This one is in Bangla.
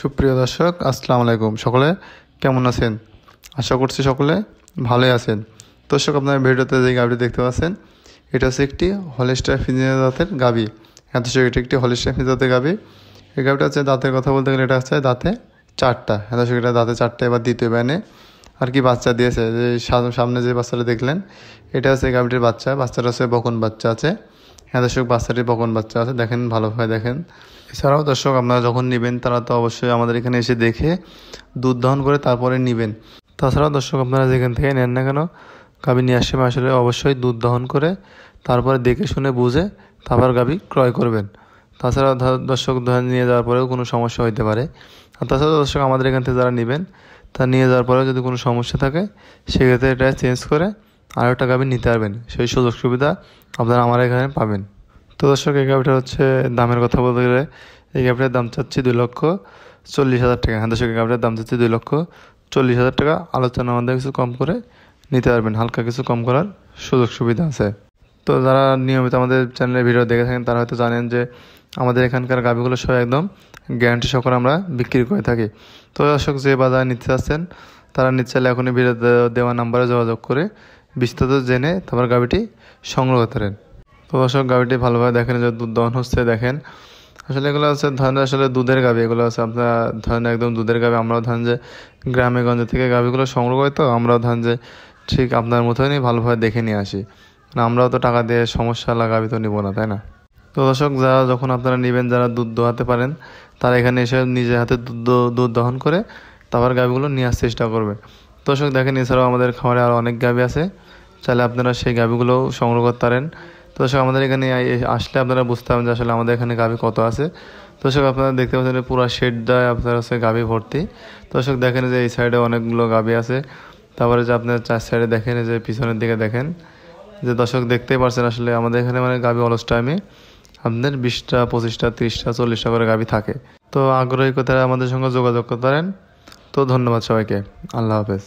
সুপ্রিয় দর্শক, আসসালামু আলাইকুম। সকলে কেমন আছেন? আশা করছি সকলে ভালোই আছেন। দর্শক, আপনার ভিডিওতে যে গাবিটি দেখতে পাচ্ছেন, এটা হচ্ছে একটি হলিস্টার ফিজিয়ান দাঁতের গাবি হ্যাঁ দর্শক, এটা একটি হলিস্টার ফিজিয়ান জাতের গাবি এই গাবিটা হচ্ছে দাঁতের কথা বলতে গেলে এটা হচ্ছে দাঁতে চারটা। হ্যাঁ দর্শক, এটা দাঁতে চারটা, এবার দ্বিতীয় ব্যানে আর কি বাচ্চা দিয়েছে। যে সামনে যে বাচ্চাটা দেখলেন, এটা হচ্ছে গাবিটির বাচ্চা। বাচ্চাটা হচ্ছে বকন বাচ্চা আছে। হ্যাঁ দর্শক, বাচ্চাটির বকন বাচ্চা আছে, দেখেন, ভালোভাবে দেখেন। এছাড়াও দর্শক, আপনারা যখন নেবেন, তারা তো অবশ্যই আমাদের এখানে এসে দেখে দুধ দহন করে তারপরে নেবেন। তাছাড়াও দর্শক, আপনারা যেখান থেকে নেন না কেন, গাভী নিয়ে আসে আসলে অবশ্যই দুধ দহন করে তারপরে দেখে শুনে বুঝে তারপর গাভী ক্রয় করবেন। তাছাড়া দর্শক নিয়ে যাওয়ার পরেও কোনো সমস্যা হতে পারে। আর তাছাড়া দর্শক, আমাদের এখান থেকে যারা নেবেন, তা নিয়ে যাওয়ার পরেও যদি কোনো সমস্যা থাকে, সেক্ষেত্রে এটা চেঞ্জ করে আরও একটা গাভী নিতে পারবেন। সেই সুযোগ সুবিধা আপনারা আমার এখানে পাবেন। তো দর্শক, এই গাভিটা হচ্ছে দামের কথা বলতে গেলে, এই গাভিটার দাম চাচ্ছি দুই লক্ষ চল্লিশ হাজার টাকা। হ্যাঁ দর্শক, এই গাভিটার দাম চাচ্ছি দুই লক্ষ চল্লিশ হাজার টাকা। আলোচনা আমাদের কিছু কম করে নিতে পারবেন। হালকা কিছু কম করার সুযোগ সুবিধা আছে। তো যারা নিয়মিত আমাদের চ্যানেলের ভিডিও দেখে থাকেন, তারা হয়তো জানেন যে আমাদের এখানকার গাভিগুলো সব একদম গ্যারান্টি সহকারে আমরা বিক্রি করে থাকি। তো দর্শক, যে বাজার নিতে চাচ্ছেন, তারা চাইলে এখনই ভিডিও দেওয়া নাম্বারে যোগাযোগ করে বিস্তারিত জেনে তারপর গাভিটি সংগ্রহ করতে পারেন। তো দর্শক গাভিটি ভালোভাবে দেখেন, যে দুধ দহন হচ্ছে, দেখেন। আসলে এগুলো আছে ধরেন আসলে দুধের গাভি এগুলো আছে আপনার, ধরেন একদম দুধের গাভি আমরাও ধরেন যে গ্রামে গঞ্জে থেকে গাভিগুলো সংগ্রহ করি তো, আমরাও ধরেন যে ঠিক আপনার মতনই ভালোভাবে দেখে নিয়ে আসি। মানে আমরাও তো টাকা দিয়ে সমস্যা লাগাবি তো নিবো না, তাই না? তো দর্শক, যারা যখন আপনারা নেবেন, যারা দুধ দোহাতে পারেন, তারা এখানে এসে নিজের হাতে দুধ দুধ দহন করে তারপর গাভিগুলো নিয়ে আসার চেষ্টা করবে। দর্শক, দেখেন, এছাড়াও আমাদের খামারে আরও অনেক গাভি আছে। চাইলে আপনারা সেই গাভিগুলোও সংগ্রহ করতে পারেন। তো দর্শক, আমাদের এখানে আসলে আপনারা বুঝতে পারবেন যে আসলে আমাদের এখানে গাভি কত আছে। তো দর্শক, আপনারা দেখতে পাচ্ছেন পুরো শেড দেয় আপনার হচ্ছে গাভি ভর্তি। তো দর্শক, দেখেন যে এই সাইডে অনেকগুলো গাভি আছে। তারপরে যে আপনার চার সাইডে দেখেন যে পিছনের দিকে দেখেন। যে দর্শক, দেখতেই পারছেন আসলে আমাদের এখানে মানে গাভি অলস টাইমে আপনাদের বিশটা, পঁচিশটা, তিরিশটা, চল্লিশটা করে গাভি থাকে। তো আগ্রহী কোথায় আমাদের সঙ্গে যোগাযোগ করতে পারেন। তো ধন্যবাদ সবাইকে। আল্লাহ হাফেজ।